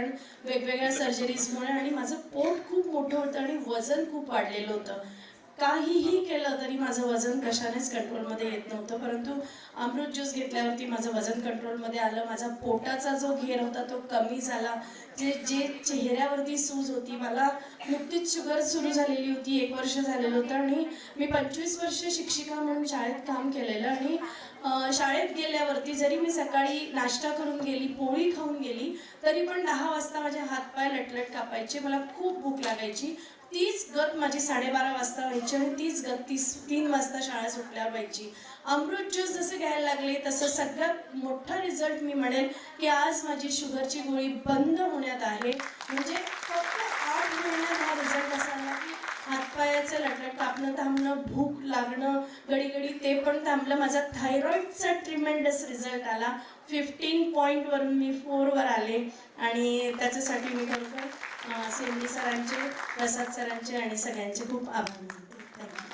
कारण वेगवेगळ्या सर्जरीजमुळे आणि माझं पोट खूप मोठं होतं आणि वजन खूप वाढलेलं होतं. काहीही केलं तरी माझं वजन कशानेच कंट्रोलमध्ये येत नव्हतं. परंतु अमृत ज्यूस घेतल्यावरती माझं वजन कंट्रोलमध्ये आलं. माझा पोटाचा जो घेर होता तो कमी झाला. जे जे चेहऱ्यावरती सूज होती मला नुकतीच शुगर सुरू झालेली होती एक वर्ष झालेलं होतं आणि मी पंचवीस वर्ष शिक्षिका म्हणून शाळेत काम केलेलं आणि शाळेत गेल्यावरती जरी मी सकाळी नाश्ता करून गेली पोळी खाऊन गेली तरी पण दहा वाजता माझे हातपाय लटलट कापायचे. मला खूप भूक लागायची. तीच गत माझी साडेबारा वाजता व्हायची आणि तीच गत तीस तीन वाजता शाळा सुटल्यावर व्हायची. अमृत ज्यूस जसं घ्यायला लागले तसं सगळ्यात मोठा रिझल्ट मी म्हणेन की आज माझी शुगरची गोळी बंद होण्यात आहे. म्हणजे पायाचं लटलट कापणं थांबणं भूक लागणं घडी घडी ते पण थांबलं. माझा थायरॉईडचा ट्रिमेंडस रिझल्ट आला. फिफ्टीन पॉईंटवरून मी फोरवर आले. आणि त्याच्यासाठी मी खरोखर सिंधी सेंडी सरांचे प्रसाद सरांचे आणि सगळ्यांचे खूप आभार मानते. थँक्यू